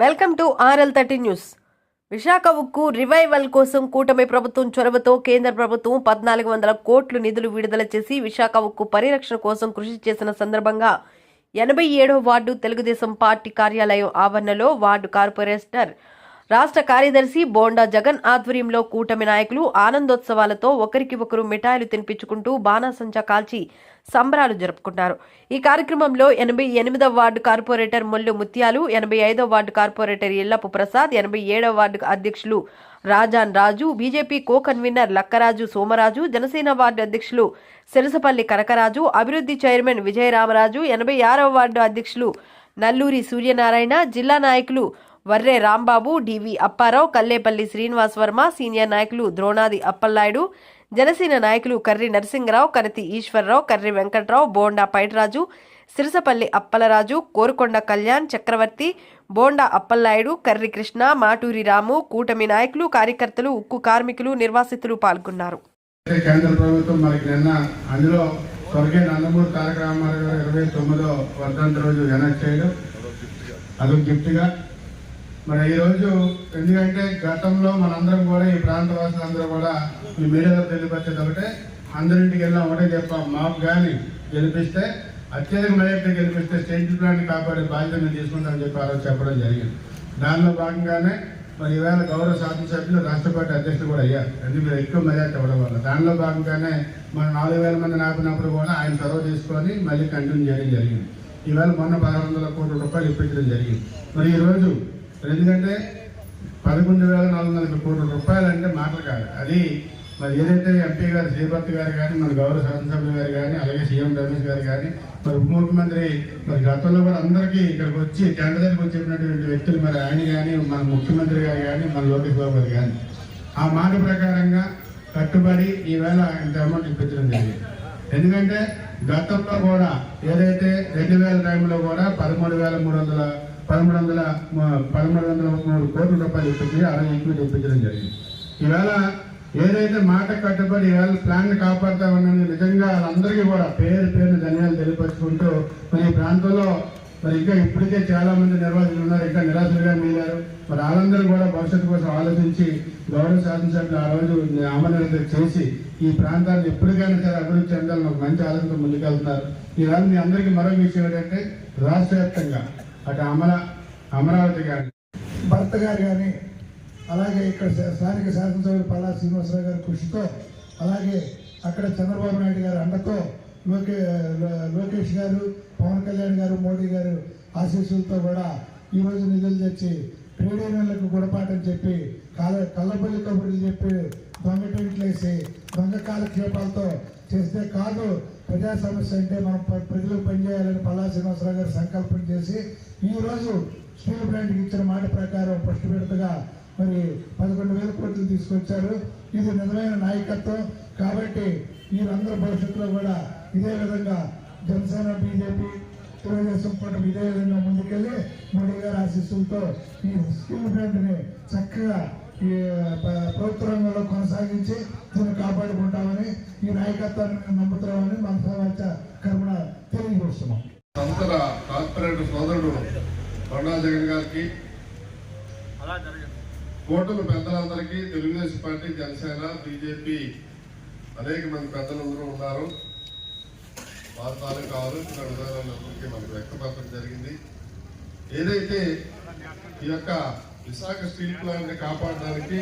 Welcome to R L thirty news. Visakha ఉక్కు revival కోసం కూటమి ప్రభుత్వం చొరవతో కేంద్ర ప్రభుత్వం పద్నాలుగు వందల కోట్లు నిధులు విడుదల చేసి విశాఖ ఉక్కు పరిరక్షణ కోసం కృషి చేసిన సందర్భంగా ఎనభై ఏడవ వార్డు తెలుగుదేశం పార్టీ కార్యాలయం ఆవరణలో వార్డు కార్పొరేటర్ రాష్ట్ర కార్యదర్శి బోండా జగన్ ఆధ్వర్యంలో కూటమి నాయకులు ఆనందోత్సవాలతో ఒకరికి ఒకరు మిఠాయిలు తినిపించుకుంటూ బాణాసంచా కాల్చి సంబరాలు జరుపుకున్నారు ఈ కార్యక్రమంలో ఎనభై ఎనిమిదవ వార్డు కార్పొరేటర్ మొల్లు ముత్యాలు ఎనభై ఐదవ వార్డు కార్పొరేటర్ ఇల్లపు ప్రసాద్ ఎనభై ఏడవ వార్డు అధ్యక్షులు Rajan Raju BJP co convener Lakkaraju Somaraju Janasena ward అధ్యక్షులు సిరసపల్లి కనకరాజు అభివృద్ధి చైర్మన్ విజయరామరాజు ఎనభై ఆరవ వార్డు అధ్యక్షులు నల్లూరి సూర్యనారాయణ జిల్లా నాయకులు Varre Rambabu D V Apparao Kallepalli Srinivas Varma senior నాయకులు ద్రోణాది అప్పలనాయుడు జనసేన నాయకులు కర్రి నరసింగరావు కరతి ఈశ్వరరావు కర్రి వెంకట్రావు బోండా పైటరాజు సిరసపల్లి అప్పలరాజు కోరుకొండ కళ్యాణ్ చక్రవర్తి బోండా అప్పలనాయుడు కర్రి కృష్ణ మాటూరి రాము కూటమి నాయకులు కార్యకర్తలు ఉక్కు కార్మికులు నిర్వాసితులు పాల్గొన్నారు. కేంద్ర ప్రభుత్వం మనకి నిన్న అందులో స్వర్గీయ నందమూరి తారక రామారావు గారు ఇరవై తొమ్మిదో వర్ధంతి రోజు వెనక్కి చేయడం. అదొక గిఫ్ట్గా మరి ఈరోజు ఎందుకంటే గతంలో మనందరం కూడా ఈ ప్రాంత వాసులందరూ కూడా ఈ మీడియాలో తెలియపరిచేది ఒకటే అందరింటికి వెళ్ళాం ఒకటే చెప్పాం మాకు కానీ గెలిపిస్తే అత్యధిక మెజార్టీ గెలిపిస్తే స్టేట్ ప్లాన్ కాపాడే బాధ్యత మేము తీసుకుంటామని చెప్పి ఆ రోజు చెప్పడం జరిగింది. దానిలో భాగంగానే మరి ఈవేళ గౌరవ శాసనసభ్యులు రాష్ట్ర పార్టీ అధ్యక్షులు కూడా అయ్యారు. ఎందుకంటే ఎక్కువ మెజార్టీ ఇవ్వడం వల్ల? దానిలో భాగంగానే మన నాలుగు వేల మంది నాపినప్పుడు కూడా ఆయన చొరవ తీసుకొని మళ్ళీ కంటిన్యూ చేయడం జరిగింది. ఈవేళ మొన్న పదహారు వందల కోట్ల రూపాయలు ఇప్పించడం జరిగింది. మరి ఈరోజు ఎందుకంటే పదకొండు వేల నాలుగు వందల కోట్ల రూపాయలు అంటే మాటలు కాదు. అది మరి ఏదైతే ఎంపీ గారు శ్రీభర్త్ గారు కానీ మన గౌరవ శాసనసభ్యులు గారు కానీ అలాగే సీఎం రమేష్ గారు కానీ మరి ఉప ముఖ్యమంత్రి మరి గతంలో కూడా అందరికీ ఇక్కడికి వచ్చి టెండ దగ్గరికి వచ్చినటువంటి వ్యక్తులు మరి ఆయన కానీ మన ముఖ్యమంత్రి గారు కానీ మన లోకేష్ బాబు గారు కానీ ఆ మాట ప్రకారంగా కట్టుబడి ఈవేళ ఇంత అమౌంట్ ఇప్పించడం జరిగింది. ఎందుకంటే గతంలో కూడా ఏదైతే రెండు వేల టైంలో కూడా పదమూడు వేల మూడు వందల పదమూడు వందల పదమూడు వందల మూడు కోట్ల రూపాయలు ఇప్పించి అరవై ఈక్విటీ ఇప్పించడం జరిగింది. ఈవేళ ఏదైతే మాట కట్టుబడి ఈవేళ ప్లాన్ని కాపాడుతా ఉన్నది నిజంగా వాళ్ళందరికీ కూడా పేరు పేరు ధన్యాలు తెలియపరుచుకుంటూ మరి ఈ ప్రాంతంలో మరి ఇంకా ఇప్పటికే చాలా మంది నిర్వాహకులు ఉన్నారు ఇంకా నిరాశలుగా మిగిలారు. మరి వాళ్ళందరూ కూడా భవిష్యత్తు కోసం ఆలోచించి గౌరవ శాసనసభ్యులు ఆ రోజు ఆమరణ చేసి ఈ ప్రాంతాన్ని ఎప్పటికైనా సరే అభివృద్ధి చెందాలని ఒక మంచి ఆలోచనతో ముందుకెళ్తున్నారు. ఈవేళ మీ అందరికీ మరో విషయం ఏంటంటే రాష్ట్ర వ్యాప్తంగా అటు అమర అమరావతి గారి భర్త గారు కానీ అలాగే ఇక్కడ స్థానిక శాసనసభ్యులు పల్లా శ్రీనివాసరావు గారి కృషితో అలాగే అక్కడ చంద్రబాబు నాయుడు గారి అండతో లోకే లో- లోకేష్ గారు పవన్ కళ్యాణ్ గారు మోడీ గారు ఆశీస్సులతో కూడా ఈరోజు నిధులు తెచ్చి ట్రేడ్ యూనియన్లకు గుణపాఠం చెప్పి కాల కళ్ళబల్లి కబుర్లు చెప్పి దొంగ టెంట్లు వేసి దొంగ కాలక్షేపాలతో చేస్తే కాదు. ప్రజా సమస్య అంటే మనం ప్రజలకు పనిచేయాలని పల్లా శ్రీనివాసరావు గారు సంకల్పం చేసి ఈరోజు స్టీల్ ప్లాంట్కి ఇచ్చిన మాట ప్రకారం ఫస్ట్ విడతగా మరి పదకొండు వేల కోట్లు తీసుకొచ్చారు. ఇది నిజమైన నాయకత్వం. కాబట్టి మీరందరూ భవిష్యత్తులో కూడా ఇదే విధంగా జనసేన బీజేపీ తెలుగుదేశం కూటమి ఇదే విధంగా ముందుకెళ్ళి మోడీ గారి ఆశీస్సులతో ఈ స్టీల్ ప్లాంట్ని చక్కగా ఈ ప్రభుత్వ రంగంలో కొనసాగించి దీన్ని కాపాడుకుంటామని ఈ నాయకత్వాన్ని మేము నమ్ముతున్నామని మన సమాచార కర్మణ తెలియజేస్తున్నాం. సంస్థల కార్పొరేటర్ సోదరుడు కొండా జగన్ గారికి కూటమి పెద్దలందరికీ తెలుగుదేశం పార్టీ జనసేన బీజేపీ అనేక మంది పెద్దలందరూ ఉన్నారు. వారి తాలూకు ఆలోచన విధానాలందరికీ మనకు వ్యక్తపరచడం జరిగింది. ఏదైతే ఈ యొక్క విశాఖ స్టీల్ ప్లాంట్ని కాపాడడానికి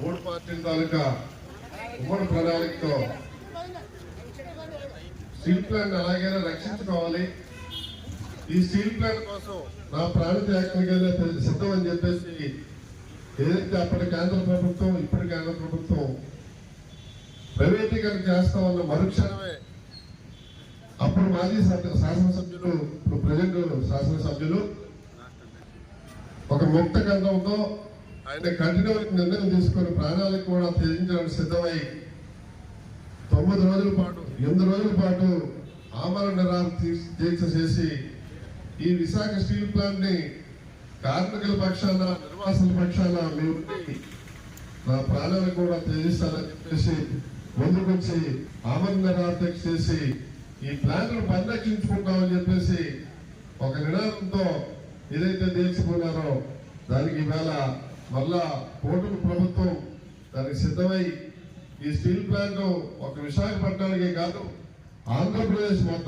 మూడు పార్టీల తాలూకా ఉమ్మడి ప్రణాళికతో స్టీల్ ప్లాంట్ ఎలాగైనా రక్షించుకోవాలి. ఈ స్టీల్ ప్లాంట్ కోసం నా ప్రాణ త్యాగానికైనా సిద్ధం అని చెప్పేసి ఏదైతే అప్పటి కేంద్ర ప్రభుత్వం ఇప్పటి కేంద్ర ప్రభుత్వం ప్రైవేటీకరణ చేస్తామన్న మరుక్షణమే అప్పుడు మాజీ శాసన- శాసనసభ్యులు ఇప్పుడు ప్రజెంట్ శాసనసభ్యులు ఒక ముక్త గంధంతో ఆయన కంటిన్యూ నిర్ణయం తీసుకొని ప్రాణాలకు కూడా త్యజించడానికి సిద్ధమై తొమ్మిది రోజుల పాటు ఎనిమిది రోజుల పాటు ఆమరణ నిరాహార దీక్ష- చేసి ఈ విశాఖ స్టీల్ ప్లాంట్ని కార్మికుల పక్షాన నిర్వాసుల పక్షాన మేము నా ప్రాణాలను కూడా త్యజిస్తానని చెప్పేసి ముందుకొచ్చి ఆమరణ దీక్ష చేసి ఈ ప్లాంట్ను పరిరక్షించుకుంటామని చెప్పేసి ఒక నినాదంతో ఏదైతే నేర్చుకున్నారో దానికి ఇవాళ మళ్ళా కూటమి ప్రభుత్వం దానికి సిద్ధమై ఈ స్టీల్ ప్లాంట్ ఒక విశాఖపట్నానికే కాదు ఆంధ్రప్రదేశ్ మొత్తం